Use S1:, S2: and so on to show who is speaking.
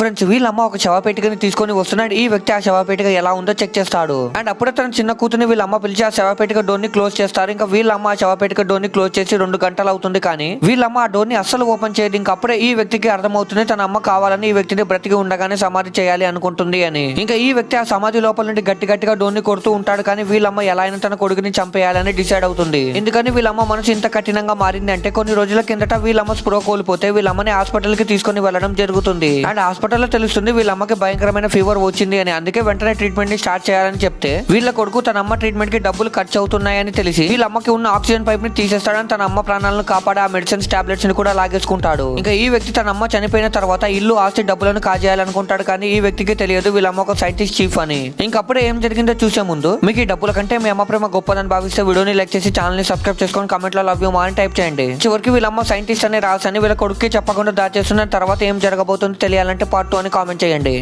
S1: Friends వీళ్ళమ్మ ఒక శవపేటికని తీసుకొని వస్తున్నాడు. ఈ వ్యక్తి ఆ శవపేటిక ఎలా ఉందో చెక్ చేస్తాడు. అండ్ అప్పుడే తన చిన్న కూతుని వీళ్ళ అమ్మ పిలిచి ఆ శవపేటిక డోర్ని క్లోజ్ చేస్తారు. ఇంకా వీళ్ళమ్మ ఆ శవపేటిక డోర్ని క్లోజ్ చేసి రెండు గంటలు అవుతుంది కానీ వీళ్ళమ్మ ఆ డోర్ని అస్సలు ఓపెన్ చేయదు. ఇంకా అప్పుడే ఈ వ్యక్తికి అర్థమవుతుంది తన అమ్మ కావాలని ఈ వ్యక్తిని బ్రతికి ఉండగానే సమాధి చేయాలి అనుకుంటుంది అని. ఇంకా ఈ వ్యక్తి ఆ సమాధి లోపల నుండి గట్టి గట్టిగా డోర్ని కొడుతూ ఉంటాడు కానీ వీళ్ళమ్మ ఎలా అయినా తన కొడుకుని చంపేయాలని డిసైడ్ అవుతుంది. ఎందుకని వీళ్ళమ్మ మనసు ఇంత కఠినంగా మారింది అంటే కొన్ని రోజుల కిందట వీళ్ళమ్మ స్పృహ కోల్పోతే వీళ్ళమ్మని హాస్పిటల్కి తీసుకొని వెళ్ళడం జరుగుతుంది. అండ్ హాస్పిటల్ ఫోటోలో తెలుస్తుంది వీళ్ళమ్మకి భయంకరమైన ఫీవర్ వచ్చింది అని. అందుకే వెంటనే ట్రీట్మెంట్ని స్టార్ట్ చేయాలని చెప్తే వీళ్ళ కొడుకు తన అమ్మ ట్రీట్మెంట్కి డబ్బులు ఖర్చు అవుతున్నాయని తెలిసి వీళ్ళ అమ్మకి ఉన్న ఆక్సిజన్ పైప్ని తీసేస్తాడని తన అమ్మ ప్రాణాలను కాపాడే ఆ మెడిసిన్స్ టాబ్లెట్స్ని కూడా లాగేసుకుంటాడు. ఇంకా ఈ వ్యక్తి తన అమ్మ చనిపోయిన తర్వాత ఇల్లు ఆస్తి డబ్బులను కాజేయాలనుకుంటాడు కానీ ఈ వ్యక్తికి తెలియదు వీళ్ళ అమ్మ ఒక సైంటిస్ట్ చీఫ్ అని. ఇంకప్పుడే ఏం జరిగిందో చూసే ముందు మీకు ఈ డబ్బుల కంటే మీ అమ్మ ప్రేమ గొప్పదని భావిస్తే వీడియోని లైక్ చేసి ఛానల్ని సబ్స్క్రైబ్ చేసుకొని కమెంట్లో లవ్ యూ మా అని టైప్ చేయండి. చివరికి వీళ్ళమ్మ సైంటిస్ట్ అని రాసని వీళ్ళ కొడుక్కి చెప్పకుండా దాచేస్తున్న తర్వాత ఏం జరగబోతుందో తెలియాలంటే పార్ట్ టూ అని కామెంట్ చేయండి.